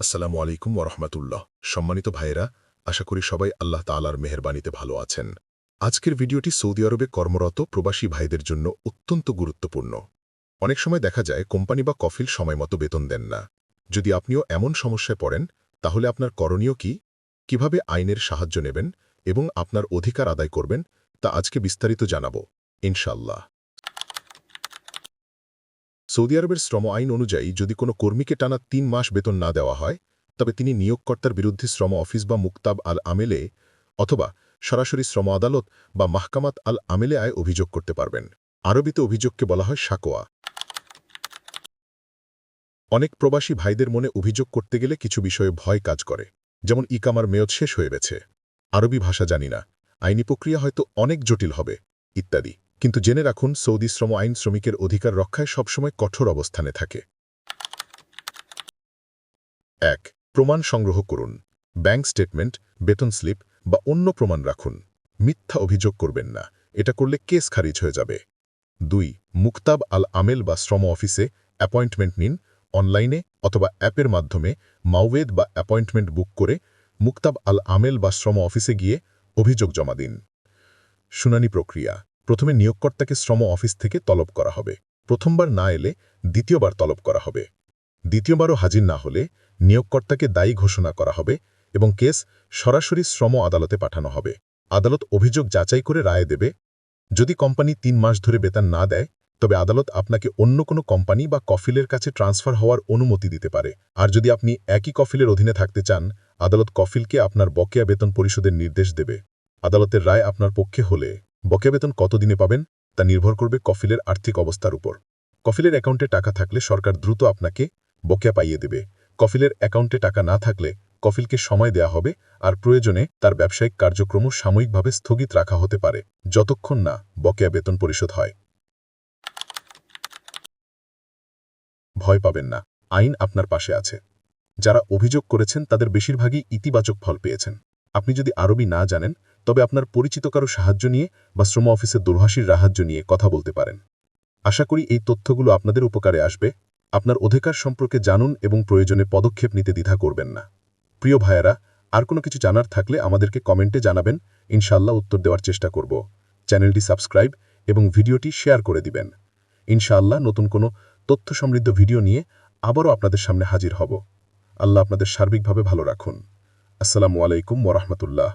আসসালামু আলাইকুম ওরহমাতুল্লাহ সম্মানিত ভাইয়েরা, আশা করি সবাই আল্লাহ তালার মেহরবানিতে ভালো আছেন। আজকের ভিডিওটি সৌদি আরবে কর্মরত প্রবাসী ভাইদের জন্য অত্যন্ত গুরুত্বপূর্ণ। অনেক সময় দেখা যায় কোম্পানি বা কফিল সময়মতো বেতন দেন না। যদি আপনিও এমন সমস্যায় পড়েন, তাহলে আপনার করণীয় কি? কীভাবে আইনের সাহায্য নেবেন এবং আপনার অধিকার আদায় করবেন, তা আজকে বিস্তারিত জানাব ইনশাল্লাহ সৌদি আরবের শ্রম আইন অনুযায়ী যদি কোনো কর্মীকে টানা তিন মাস বেতন না দেওয়া হয়, তবে তিনি নিয়োগকর্তার বিরুদ্ধে শ্রম অফিস বা মুক্তাব আল আমেলে অথবা সরাসরি শ্রম আদালত বা মাহকামাত আল আমেলে আয় অভিযোগ করতে পারবেন। আরবিতে অভিযোগকে বলা হয় সাকোয়া অনেক প্রবাসী ভাইদের মনে অভিযোগ করতে গেলে কিছু বিষয়ে ভয় কাজ করে, যেমন ইকামার মেয়দ শেষ হয়ে গেছে। আরবি ভাষা জানি না। আইনি প্রক্রিয়া হয়তো অনেক জটিল হবে, ইত্যাদি। কিন্তু জেনে রাখুন, সৌদি শ্রম আইন শ্রমিকের অধিকার রক্ষায় সবসময় কঠোর অবস্থানে থাকে। এক, প্রমাণ সংগ্রহ করুন। ব্যাংক স্টেটমেন্ট, বেতন স্লিপ বা অন্য প্রমাণ রাখুন। মিথ্যা অভিযোগ করবেন না। এটা করলে কেস খারিজ হয়ে যাবে। দুই, মুক্তাব আল আমেল বা শ্রম অফিসে অ্যাপয়েন্টমেন্ট নিন। অনলাইনে অথবা অ্যাপের মাধ্যমে মাওয়েদ বা অ্যাপয়েন্টমেন্ট বুক করে মুক্তাব আল আমেল বা শ্রম অফিসে গিয়ে অভিযোগ জমা দিন। শুনানি প্রক্রিয়া। প্রথমে নিয়োগকর্তাকে শ্রম অফিস থেকে তলব করা হবে। প্রথমবার না এলে দ্বিতীয়বার তলব করা হবে। দ্বিতীয়বারও হাজির না হলে নিয়োগকর্তাকে দায়ী ঘোষণা করা হবে এবং কেস সরাসরি শ্রম আদালতে পাঠানো হবে। আদালত অভিযোগ যাচাই করে রায় দেবে। যদি কোম্পানি তিন মাস ধরে বেতন না দেয়, তবে আদালত আপনাকে অন্য কোনো কোম্পানি বা কফিলের কাছে ট্রান্সফার হওয়ার অনুমতি দিতে পারে। আর যদি আপনি একই কফিলের অধীনে থাকতে চান, আদালত কফিলকে আপনার বকেয়া বেতন পরিশোধের নির্দেশ দেবে। আদালতের রায় আপনার পক্ষে হলে বকেয়া বেতন কতদিনে পাবেন তা নির্ভর করবে কফিলের আর্থিক অবস্থার উপর। কফিলের অ্যাকাউন্টে টাকা থাকলে সরকার দ্রুত আপনাকে বকেয়া পাইয়ে দেবে। কফিলের অ্যাকাউন্টে টাকা না থাকলে কফিলকে সময় দেয়া হবে আর প্রয়োজনে তার ব্যবসায়িক কার্যক্রম সাময়িকভাবে স্থগিত রাখা হতে পারে। যতক্ষণ না বকেয়া বেতন পরিশোধ হয়। ভয় পাবেন না। আইন আপনার পাশে আছে। যারা অভিযোগ করেছেন তাদের বেশিরভাগই ইতিবাচক ফল পেয়েছেন। আপনি যদি আরবি না জানেন তবে আপনার পরিচিত কারও সাহায্য নিয়ে বা শ্রম অফিসের দুর্ভাষীর সাহায্য নিয়ে কথা বলতে পারেন। আশা করি এই তথ্যগুলো আপনাদের উপকারে আসবে। আপনার অধিকার সম্পর্কে জানুন এবং প্রয়োজনে পদক্ষেপ নিতে দ্বিধা করবেন না। প্রিয় ভাইয়েরা, আর কোনো কিছু জানার থাকলে আমাদেরকে কমেন্টে জানাবেন। ইনশাল্লাহ উত্তর দেওয়ার চেষ্টা করব। চ্যানেলটি সাবস্ক্রাইব এবং ভিডিওটি শেয়ার করে দিবেন। ইনশাআল্লাহ নতুন কোনো তথ্য সমৃদ্ধ ভিডিও নিয়ে আবারও আপনাদের সামনে হাজির হব। আল্লাহ আপনাদের সার্বিকভাবে ভালো রাখুন। আসসালামু আলাইকুম ওরহমতুল্লাহ